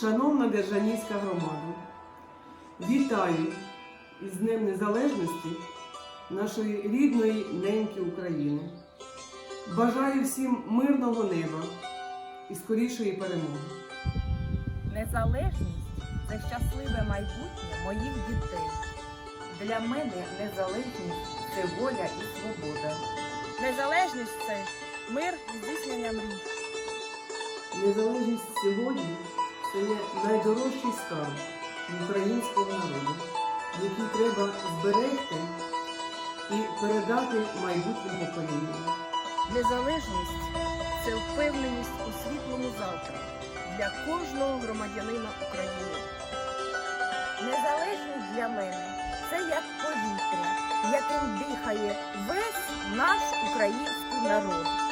Шановна Держанівська громада, вітаю із Днем Незалежності нашої рідної неньки України. Бажаю всім мирного неба і скорішої перемоги. Незалежність це щасливе майбутнє моїх дітей. Для мене незалежність це воля і свобода. Незалежність це мир і здійснення мрій. Незалежність сьогодні це є найдорожчий скарб українського народу, який треба зберегти і передати майбутнім поколінням. Незалежність це впевненість у світлому завтра для кожного громадянина України. Незалежність для мене це як повітря, яким дихає весь наш український народ.